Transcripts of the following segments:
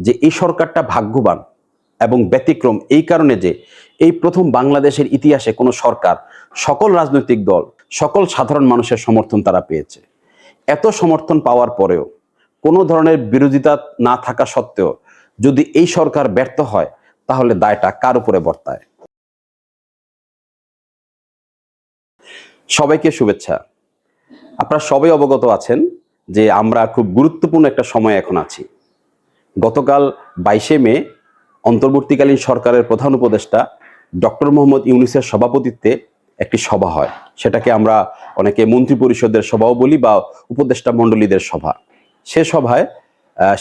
যে এই সরকারটা ভাগ্যবান এবং ব্যতিক্রম এই কারণে যে এই প্রথম বাংলাদেশের ইতিহাসে কোনো সরকার, সকল রাজনৈতিক দল, সকল সাধারণ মানুষের সমর্থন তারা পেয়েছে। এত সমর্থন পাওয়ার পরেও কোনো ধরনের বিরোধিতা না থাকা সত্ত্বেও যদি এই সরকার ব্যর্থ হয়, তাহলে দায়টা কার উপরে বর্তায়? সবাইকে শুভেচ্ছা। আপনারা সবাই অবগত আছেন যে আমরা খুব গুরুত্বপূর্ণ একটা সময় এখন আছি। গতকাল বাইশে মে অন্তর্বর্তীকালীন সরকারের প্রধান উপদেষ্টা ডক্টর মোহাম্মদ ইউনুসের সভাপতিত্বে একটি সভা হয়। সেটাকে আমরা অনেকে মন্ত্রী পরিষদের সভাও বলি বা উপদেষ্টা মণ্ডলীদের সভা। সে সভায়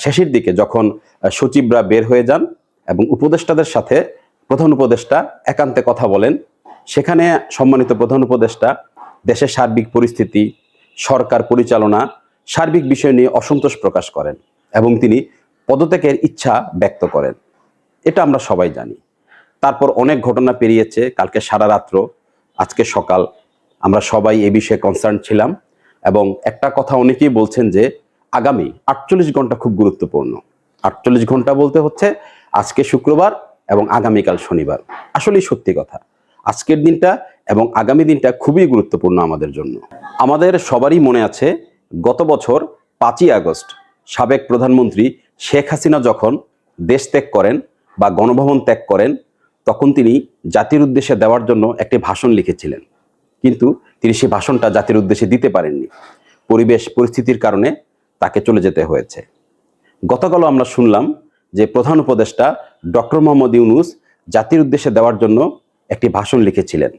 শেষের দিকে যখন সচিবরা বের হয়ে যান এবং উপদেষ্টাদের সাথে প্রধান উপদেষ্টা একান্তে কথা বলেন, সেখানে সম্মানিত প্রধান উপদেষ্টা, দেশের সার্বিক পরিস্থিতি, সরকার পরিচালনা, সার্বিক বিষয় নিয়ে অসন্তোষ প্রকাশ করেন এবং তিনি পদত্যাগের ইচ্ছা ব্যক্ত করেন। এটা আমরা সবাই জানি। তারপর অনেক ঘটনা পেরিয়েছে, কালকে সারা রাত্র, আজকে সকাল, আমরা সবাই এ বিষয়ে কনসার্ন ছিলাম এবং একটা কথা অনেকেই বলছেন যে, আগামী আটচল্লিশ ঘণ্টা খুব গুরুত্বপূর্ণ। আটচল্লিশ ঘণ্টা বলতে হচ্ছে আজকে শুক্রবার এবং আগামীকাল শনিবার। আসলেই সত্যি কথা। আজকের দিনটা এবং আগামী দিনটা খুবই গুরুত্বপূর্ণ আমাদের জন্য। আমাদের সবারই মনে আছে, গত বছর পাঁচই আগস্ট সাবেক প্রধানমন্ত্রী শেখ হাসিনা যখন দেশ ত্যাগ করেন বা গণভবন ত্যাগ করেন, তখন তিনি জাতির উদ্দেশ্যে দেওয়ার জন্য একটি ভাষণ লিখেছিলেন। কিন্তু তিনি সেই ভাষণটা জাতির উদ্দেশ্যে দিতে পারেননি। পরিবেশ, পরিস্থিতির কারণে তাকে চলে যেতে হয়েছে। গতকালও আমরা শুনলাম যে প্রধান উপদেষ্টা ডক্টর মোহাম্মদ ইউনুস জাতির উদ্দেশ্যে দেওয়ার জন্য একটি ভাষণ লিখেছিলেন।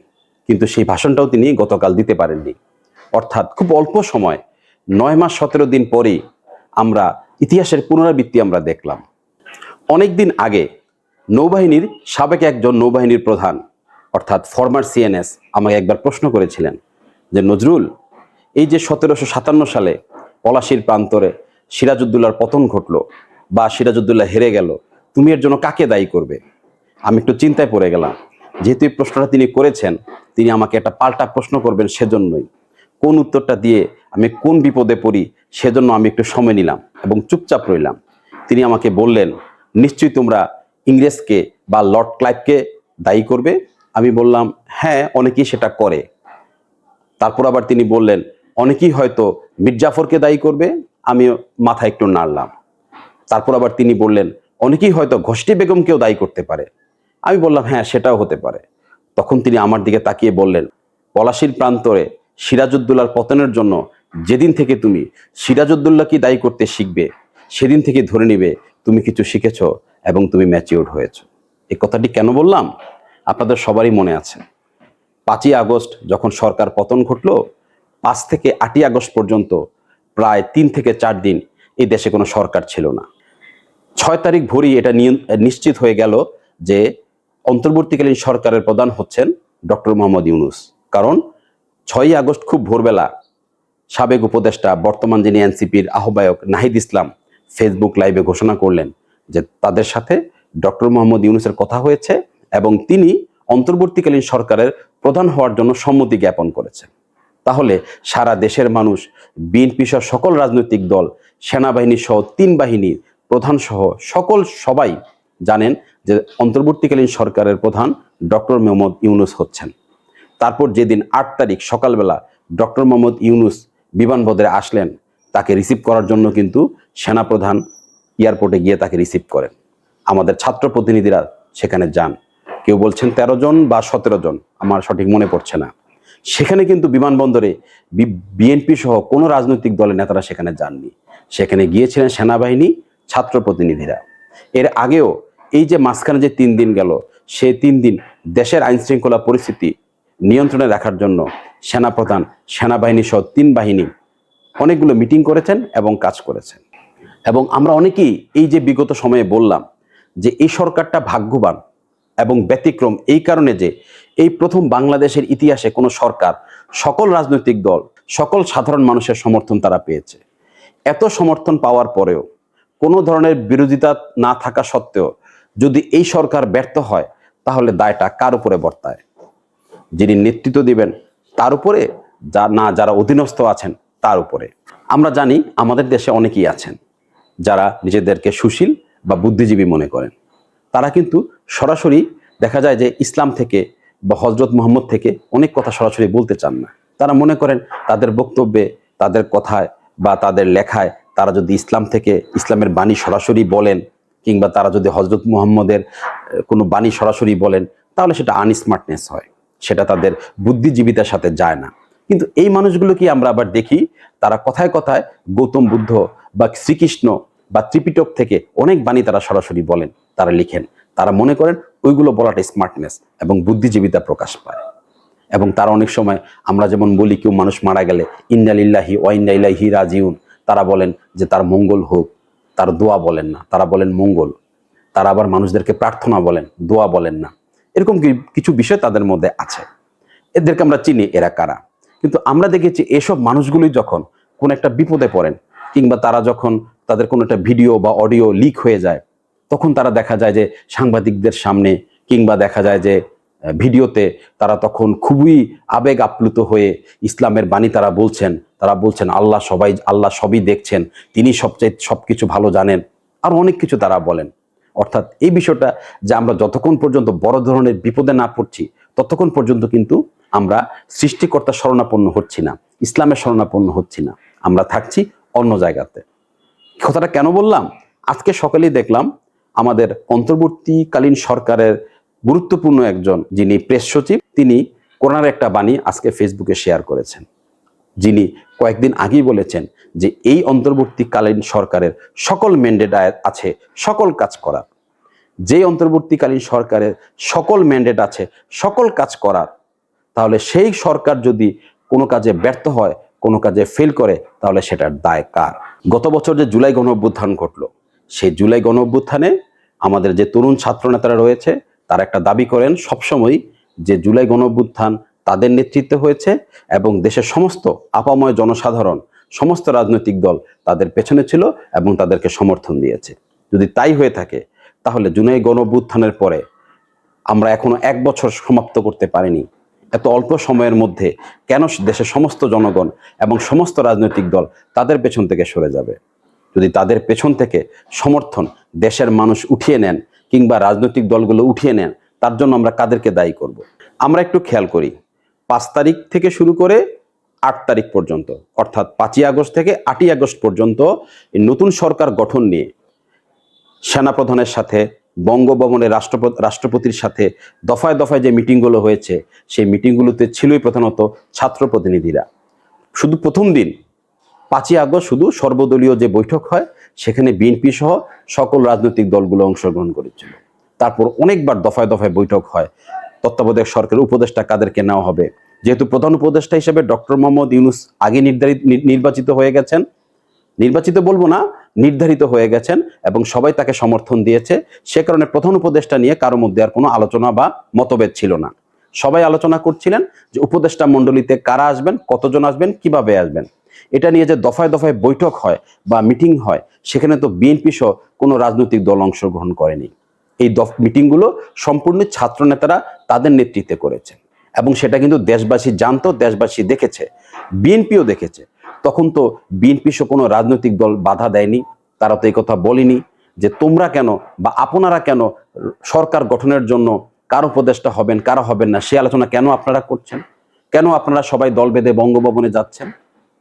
কিন্তু সেই ভাষণটাও তিনি গতকাল দিতে পারেননি। অর্থাৎ খুব অল্প সময়, নয় মাস সতেরো দিন পরেই আমরা ইতিহাসের পুনরাবৃত্তি আমরা দেখলাম। অনেক দিন আগে নৌবাহিনীর সাবেক একজন নৌবাহিনীর প্রধান, অর্থাৎ ফরমার সিএনএস আমাকে একবার প্রশ্ন করেছিলেন যে, নজরুল, এই যে সতেরোশো সাতান্ন সালে পলাশির প্রান্তরে সিরাজউদ্দৌলার পতন ঘটলো বা সিরাজউদ্দৌলা হেরে গেল, তুমি এর জন্য কাকে দায়ী করবে? আমি একটু চিন্তায় পড়ে গেলাম। যেহেতু এই প্রশ্নটা তিনি করেছেন, তিনি আমাকে একটা পাল্টা প্রশ্ন করবেন সেজন্যই। কোন উত্তরটা দিয়ে আমি কোন বিপদে পড়ি সেজন্য আমি একটু সময় নিলাম এবং চুপচাপ রইলাম। তিনি আমাকে বললেন, নিশ্চয়ই তোমরা ইংরেজকে বা লর্ড ক্লাইভকে দায়ী করবে? আমি বললাম হ্যাঁ অনেকেই সেটা করে। তারপর আবার তিনি বললেন, অনেকেই হয়তো মির্জাফরকে দায়ী করবে। আমি মাথা একটু নাড়লাম। তারপর আবার তিনি বললেন, অনেকেই হয়তো ঘষ্টি বেগমকেও দায়ী করতে পারে। আমি বললাম হ্যাঁ সেটাও হতে পারে। তখন তিনি আমার দিকে তাকিয়ে বললেন, পলাশির প্রান্তরে সিরাজউদ্দৌলার পতনের জন্য যেদিন থেকে তুমি সিরাজউদ্দৌলাকে দায়ী করতে শিখবে, সেদিন থেকে ধরে নিবে তুমি কিছু শিখেছ এবং তুমি ম্যাচিউর হয়েছো। এই কথাটি কেন বললাম? আপনাদের সবারই মনে আছে। পাঁচই আগস্ট যখন সরকার পতন ঘটলো, পাঁচ থেকে আটই আগস্ট পর্যন্ত প্রায় তিন থেকে চার দিন এই দেশে কোনো সরকার ছিল না। ছয় তারিখ ভোরই এটা নিশ্চিত হয়ে গেল যে অন্তর্বর্তীকালীন সরকারের প্রধান হচ্ছেন ডক্টর মোহাম্মদ ইউনুস। কারণ ছয়ই আগস্ট খুব ভোরবেলা সাবেক উপদেষ্টা, বর্তমান যিনি এনসিপির আহ্বায়ক নাহিদ ইসলাম ফেসবুক লাইভে ঘোষণা করলেন যে তাদের সাথে ডক্টর মোহাম্মদ ইউনুসের কথা হয়েছে এবং তিনি অন্তর্বর্তীকালীন সরকারের প্রধান হওয়ার জন্য সম্মতি জ্ঞাপন করেছেন। তাহলে সারা দেশের মানুষ, বিএনপি সহ সকল রাজনৈতিক দল, সেনাবাহিনী সহ তিন বাহিনীর প্রধান সহ সকল সবাই জানেন যে অন্তর্বর্তীকালীন সরকারের প্রধান ডক্টর মোহাম্মদ ইউনুস হচ্ছেন। তারপর যেদিন আট তারিখ সকালবেলা ডক্টর মোহাম্মদ ইউনুস বিমানবন্দরে আসলেন, তাকে রিসিভ করার জন্য কিন্তু সেনাপ্রধান এয়ারপোর্টে গিয়ে তাকে রিসিভ করেন। আমাদের ছাত্র প্রতিনিধিরা সেখানে যান। কেউ বলছেন তেরো জন বা সতেরো জন, আমার সঠিক মনে পড়ছে না। সেখানে কিন্তু বিমানবন্দরে বিএনপি সহ কোনো রাজনৈতিক দলের নেতারা সেখানে যাননি। সেখানে গিয়েছিলেন সেনাবাহিনী, ছাত্র প্রতিনিধিরা। এর আগেও এই যে মাঝখানে যে তিন দিন গেল সে তিন দিন দেশের আইনশৃঙ্খলা পরিস্থিতি নিয়ন্ত্রণে রাখার জন্য সেনাপ্রধান, সেনাবাহিনী সহ তিন বাহিনী অনেকগুলো মিটিং করেছেন এবং কাজ করেছেন। এবং আমরা অনেকেই এই যে বিগত সময়ে বললাম যে এই সরকারটা ভাগ্যবান এবং ব্যতিক্রম এই কারণে যে এই প্রথম বাংলাদেশের ইতিহাসে কোনো সরকার, সকল রাজনৈতিক দল, সকল সাধারণ মানুষের সমর্থন তারা পেয়েছে। এত সমর্থন পাওয়ার পরেও কোনো ধরনের বিরোধিতা না থাকা সত্ত্বেও যদি এই সরকার ব্যর্থ হয়, তাহলে দায়টা কার উপরে বর্তায়? যিনি নেতৃত্ব দিবেন, তার উপরে যা না যারা অধীনস্থ আছেন, তার উপরে। আমরা জানি আমাদের দেশে অনেকেই আছেন যারা নিজেদেরকে সুশীল বা বুদ্ধিজীবী মনে করেন। তারা কিন্তু সরাসরি দেখা যায় যে ইসলাম থেকে বা হজরত মোহাম্মদ থেকে অনেক কথা সরাসরি বলতে চান না। তারা মনে করেন তাদের বক্তব্যে, তাদের কথায় বা তাদের লেখায় তারা যদি ইসলাম থেকে ইসলামের বাণী সরাসরি বলেন কিংবা তারা যদি হজরত মুহাম্মদের কোনো বাণী সরাসরি বলেন, তাহলে সেটা আনস্মার্টনেস হয়। সেটা তাদের বুদ্ধিজীবিতার সাথে যায় না। কিন্তু এই মানুষগুলো কি আমরা আবার দেখি? তারা কথায় কথায় গৌতম বুদ্ধ বা শ্রীকৃষ্ণ বা ত্রিপিটক থেকে অনেক বাণী তারা সরাসরি বলেন, তারা লিখেন। তারা মনে করেন ওইগুলো বলাটা স্মার্টনেস এবং বুদ্ধিজীবিতা প্রকাশ পায়। এবং তারা অনেক সময় আমরা যেমন বলি, কেউ মানুষ মারা গেলে ইন্নালিল্লাহি ওয়াইন্নাইলাহি রাজিউন, তারা বলেন যে তার মঙ্গল হোক, তার দোয়া বলেন না, তারা বলেন মঙ্গল। তারা আবার মানুষদেরকে প্রার্থনা বলেন, দোয়া বলেন না। এরকম কিছু বিষয় তাদের মধ্যে আছে। এদেরকে আমরা চিনি, এরা কারা? কিন্তু আমরা দেখেছি এসব মানুষগুলি যখন কোন একটা বিপদে পড়েন, কিংবা তারা যখন তাদের কোনো একটা ভিডিও বা অডিও লিক হয়ে যায়, তখন তারা দেখা যায় যে সাংবাদিকদের সামনে, কিংবা দেখা যায় যে ভিডিওতে তারা তখন খুবই আবেগ আপ্লুত হয়ে ইসলামের বাণী তারা বলছেন তারা বলছেন, আল্লাহ সবাই আল্লাহ সবই দেখছেন, তিনি সবচেয়ে সবকিছু ভালো জানেন। আর অনেক কিছু তারা বলেন। অর্থাৎ এই বিষয়টা যে আমরা যতক্ষণ পর্যন্ত বড় ধরনের বিপদে না পড়ছি, ততক্ষণ পর্যন্ত কিন্তু আমরা সৃষ্টিকর্তা শরণাপন্ন হচ্ছি না, ইসলামের শরণাপন্ন হচ্ছি না। আমরা থাকছি অন্য জায়গাতে। কথাটা কেন বললাম? আজকে সকালেই দেখলাম আমাদের অন্তর্বর্তীকালীন সরকারের গুরুত্বপূর্ণ একজন যিনি প্রেস সচিব, তিনি কোরআনের একটা বাণী আজকে ফেসবুকে শেয়ার করেছেন। যিনি কয়েকদিন আগেই বলেছেন যে এই অন্তর্বর্তীকালীন সরকারের সকল ম্যান্ডেট আছে, সকল কাজ করার। যে অন্তর্বর্তীকালীন সরকারের সকল ম্যান্ডেট আছে, সকল কাজ করার, তাহলে সেই সরকার যদি কোনো কাজে ব্যর্থ হয়, কোনো কাজে ফেল করে, তাহলে সেটার দায় কার? গত বছর যে জুলাই গণ অভ্যুত্থান ঘটলো, সেই জুলাই গণ অভ্যুত্থানে আমাদের যে তরুণ ছাত্র নেতারা রয়েছে, তারা একটা দাবি করেন সবসময় যে জুলাই গণ অভ্যুত্থান তাদের নেতৃত্বে হয়েছে এবং দেশের সমস্ত আপাময় জনসাধারণ, সমস্ত রাজনৈতিক দল তাদের পেছনে ছিল এবং তাদেরকে সমর্থন দিয়েছে। যদি তাই হয়ে থাকে, তাহলে জুলাই গণ অভ্যুত্থানের পরে আমরা এখনও এক বছর সমাপ্ত করতে পারিনি। এত অল্প সময়ের মধ্যে কেন দেশের সমস্ত জনগণ এবং সমস্ত রাজনৈতিক দল তাদের পেছন থেকে সরে যাবে? যদি তাদের পেছন থেকে সমর্থন দেশের মানুষ উঠিয়ে নেন কিংবা রাজনৈতিক দলগুলো উঠিয়ে নেন, তার জন্য আমরা কাদেরকে দায়ী করব। আমরা একটু খেয়াল করি পাঁচ তারিখ থেকে শুরু করে আট তারিখ পর্যন্ত, অর্থাৎ পাঁচই আগস্ট থেকে আটই আগস্ট পর্যন্ত নতুন সরকার গঠন নিয়ে সেনাপ্রধানের সাথে বঙ্গভবনে রাষ্ট্রপতি রাষ্ট্রপতির সাথে দফায় দফায় যে মিটিংগুলো হয়েছে, সেই মিটিংগুলোতে ছিলই প্রধানত ছাত্র প্রতিনিধিরা শুধু প্রথম দিন, পাঁচই আগস্ট শুধু সর্বদলীয় যে বৈঠক হয়, সেখানে বিএনপি সহ সকল রাজনৈতিক দলগুলো অংশগ্রহণ করেছিল। তারপর অনেকবার দফায় দফায় বৈঠক হয়। তত্ত্বাবধায়ক সরকারের উপদেষ্টা কাদেরকে নেওয়া হবে। যেহেতু প্রধান উপদেষ্টা হিসেবে ডক্টর মোহাম্মদ ইউনুস আগে নির্ধারিত নির্বাচিত হয়ে গেছেন। নির্বাচিত বলব না, নির্ধারিত হয়ে গেছেন এবং সবাই তাকে সমর্থন দিয়েছে। সে কারণে প্রধান উপদেষ্টা নিয়ে কারও মধ্যে আর কোনো আলোচনা বা মতভেদ ছিল না। সবাই আলোচনা করছিলেন যে উপদেষ্টা মণ্ডলীতে কারা আসবেন, কতজন আসবেন, কীভাবে আসবেন। এটা নিয়ে যে দফায় দফায় বৈঠক হয় বা মিটিং হয়, সেখানে তো বিএনপি সহ কোনো রাজনৈতিক দল অংশগ্রহণ করেনি। এই মিটিংগুলো সম্পূর্ণ ছাত্র নেতারা তাদের নেতৃত্বে করেছে এবং সেটা কিন্তু দেশবাসী জানতো, দেশবাসী দেখেছে, বিএনপিও দেখেছে। তখন তো বিএনপি সহ কোনো রাজনৈতিক দল বাধা দেয়নি, তারা তো এই কথা বলেনি যে তোমরা কেন বা আপনারা কেন সরকার গঠনের জন্য কার উপদেষ্টা হবেন, কারা হবেন না, সে আলোচনা কেন আপনারা করছেন? কেন আপনারা সবাই দল বেঁধে বঙ্গভবনে যাচ্ছেন?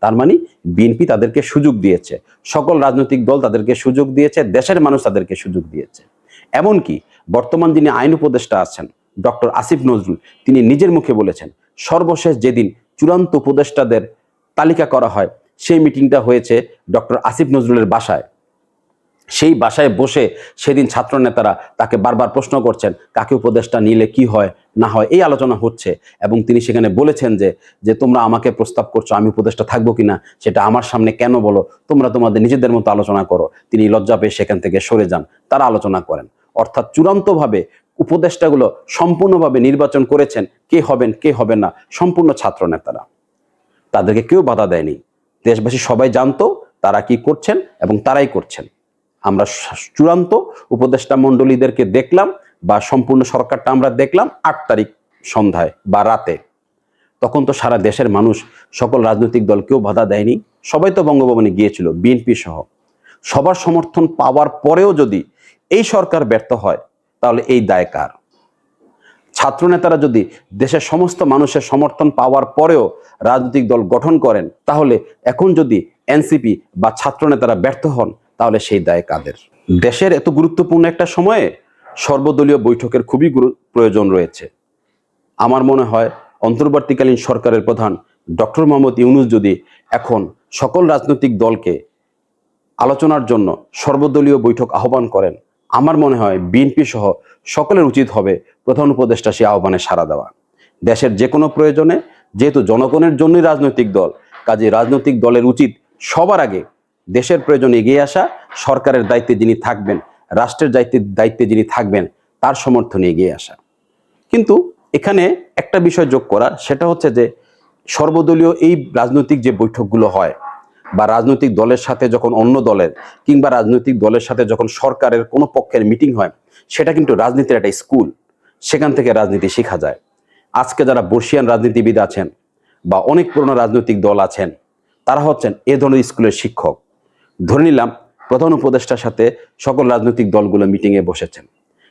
তার মানে বিএনপি তাদেরকে সুযোগ দিয়েছে, সকল রাজনৈতিক দল তাদেরকে সুযোগ দিয়েছে, দেশের মানুষ তাদেরকে সুযোগ দিয়েছে। এমনকি বর্তমান যিনি আইন উপদেষ্টা আছেন, ডক্টর আসিফ নজরুল, তিনি নিজের মুখে বলেছেন, সর্বশেষ যেদিন চূড়ান্ত উপদেষ্টাদের তালিকা করা হয়, সেই মিটিংটা হয়েছে ডক্টর আসিফ নজরুলের বাসায়। সেই বাসায় বসে সেদিন ছাত্র নেতারা তাকে বারবার প্রশ্ন করছেন, কাকে উপদেষ্টা নিলে কি হয়, না হয়, এই আলোচনা হচ্ছে। এবং তিনি সেখানে বলেছেন যে যে তোমরা আমাকে প্রস্তাব করছ, আমি উপদেষ্টা থাকব কিনা, সেটা আমার সামনে কেন বলো, তোমরা তোমাদের নিজেদের মতো আলোচনা করো। তিনি লজ্জা পেয়ে সেখান থেকে সরে যান, তারা আলোচনা করেন। অর্থাৎ চূড়ান্তভাবে উপদেষ্টাগুলো সম্পূর্ণভাবে নির্বাচন করেছেন, কে হবেন কে হবেন না, সম্পূর্ণ ছাত্র নেতারা। তাদেরকে কেউ বাধা দেয়নি। দেশবাসী সবাই জানতো তারা কি করছেন এবং তারাই করছেন। আমরা চূড়ান্ত উপদেষ্টা মণ্ডলীদেরকে দেখলাম বা সম্পূর্ণ সরকারটা আমরা দেখলাম আট তারিখ সন্ধ্যায় বা রাতে। তখন তো সারা দেশের মানুষ সকল রাজনৈতিক দল কেউ বাধা দেয়নি। সবাই তো বঙ্গভবনে গিয়েছিল, বিএনপি সহ। সবার সমর্থন পাওয়ার পরেও যদি এই সরকার ব্যর্থ হয়, তাহলে এই দায় কার? ছাত্রনেতারা যদি দেশের সমস্ত মানুষের সমর্থন পাওয়ার পরেও রাজনৈতিক দল গঠন করেন, তাহলে এখন যদি এনসিপি বা ছাত্রনেতারা ব্যর্থ হন, তাহলে সেই দায় কাদের? দেশের এত গুরুত্বপূর্ণ একটা সময়ে সর্বদলীয় বৈঠকের খুবই প্রয়োজন রয়েছে। আমার মনে হয় অন্তর্বর্তীকালীন সরকারের প্রধান ডক্টর মোহাম্মদ ইউনুস যদি এখন সকল রাজনৈতিক দলকে আলোচনার জন্য সর্বদলীয় বৈঠক আহ্বান করেন আমার মনে হয় বিএনপি সহ সকলের উচিত হবে প্রধান উপদেষ্টা সে আহ্বানে সাড়া দেওয়া। দেশের যে কোনো প্রয়োজনে, যেহেতু জনগণের জন্যই রাজনৈতিক দল, কাজে রাজনৈতিক দলের উচিত সবার আগে দেশের প্রয়োজনে এগিয়ে আসা, সরকারের দায়িত্বে যিনি থাকবেন, রাষ্ট্রের দায়িত্বে দায়িত্বে যিনি থাকবেন, তার সমর্থনে এগিয়ে আসা। কিন্তু এখানে একটা বিষয় যোগ করা, সেটা হচ্ছে যে সর্বদলীয় এই রাজনৈতিক যে বৈঠকগুলো হয় বা রাজনৈতিক দলের সাথে যখন অন্য দলের কিংবা রাজনৈতিক দলের সাথে যখন সরকারের কোনো পক্ষের মিটিং হয়, সেটা কিন্তু রাজনীতির একটা স্কুল। সেখান থেকে রাজনীতি শেখা যায়। আজকে যারা বর্ষিয়ান রাজনীতিবিদ আছেন বা অনেক পুরনো রাজনৈতিক দল আছেন, তারা হচ্ছেন এ ধরনের স্কুলের শিক্ষক। ধরে নিলাম, প্রধান উপদেষ্টার সাথে সকল রাজনৈতিক দলগুলো মিটিংয়ে বসেছেন।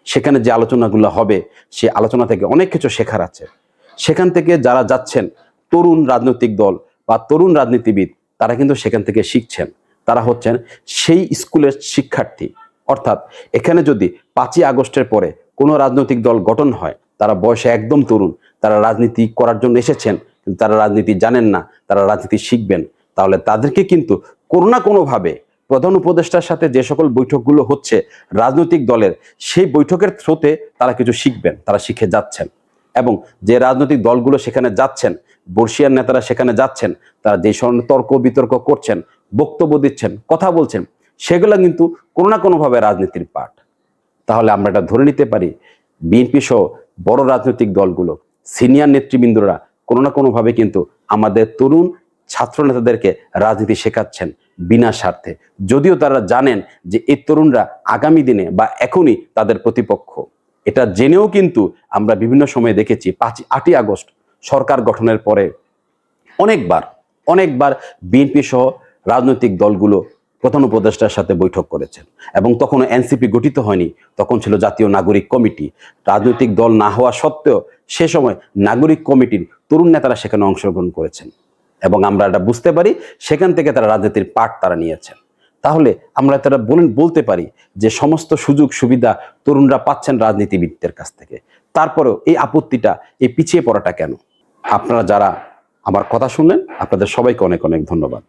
সেখানে যে আলোচনাগুলো হবে, সে আলোচনা থেকে অনেক কিছু শেখার আছে। সেখান থেকে যারা যাচ্ছেন, তরুণ রাজনৈতিক দল বা তরুণ রাজনীতিবিদ তারা কিন্তু সেখান থেকে শিখছেন। তারা হচ্ছেন সেই স্কুলের শিক্ষার্থী। অর্থাৎ এখানে যদি পাঁচই আগস্টের পরে কোনো রাজনৈতিক দল গঠন হয়, তারা বয়সে একদম তরুণ, তারা রাজনীতি করার জন্য এসেছেন, কিন্তু তারা রাজনীতি জানেন না, তারা রাজনীতি শিখবেন, তাহলে তাদেরকে কিন্তু কোনো না কোনোভাবে প্রধান উপদেষ্টার সাথে যে সকল বৈঠকগুলো হচ্ছে রাজনৈতিক দলের, সেই বৈঠকের থ্রোতে তারা কিছু শিখবেন, তারা শিখে যাচ্ছেন। এবং যে রাজনৈতিক দলগুলো সেখানে যাচ্ছেন, বর্ষিয়ান নেতারা সেখানে যাচ্ছেন, তারা যে ধরনের তর্ক বিতর্ক করছেন, বক্তব্য দিচ্ছেন, কথা বলছেন, সেগুলো কিন্তু কোনো না কোনোভাবে রাজনীতির পাঠ। তাহলে আমরা এটা ধরে নিতে পারি, বিএনপি সহ বড় রাজনৈতিক দলগুলো, সিনিয়র নেতৃবৃন্দরা কোনো না কোনোভাবে কিন্তু আমাদের তরুণ ছাত্র নেতাদেরকে রাজনীতি শেখাচ্ছেন বিনা স্বার্থে। যদিও তারা জানেন যে এই তরুণরা আগামী দিনে বা এখনই তাদের প্রতিপক্ষ। এটা জেনেও কিন্তু আমরা বিভিন্ন সময়ে দেখেছি পাঁচ আটই আগস্ট সরকার গঠনের পরে অনেকবার অনেকবার বিএনপি সহ রাজনৈতিক দলগুলো প্রধান উপদেষ্টার সাথে বৈঠক করেছেন এবং তখনও এনসিপি গঠিত হয়নি, তখন ছিল জাতীয় নাগরিক কমিটি। রাজনৈতিক দল না হওয়া সত্ত্বেও সে সময় নাগরিক কমিটির তরুণ নেতারা সেখানে অংশগ্রহণ করেছেন এবং আমরা এটা বুঝতে পারি, সেখান থেকে তারা রাজনীতির পাঠ তারা নিয়েছেন। তাহলে আমরা তারা বলেন, বলতে পারি যে সমস্ত সুযোগ সুবিধা তরুণরা পাচ্ছেন রাজনীতিবিদদের কাছ থেকে। তারপরেও এই আপত্তিটা, এই পিছিয়ে পড়াটা কেন? আপনারা যারা আমার কথা শুনলেন, আপনাদের সবাইকে অনেক অনেক ধন্যবাদ।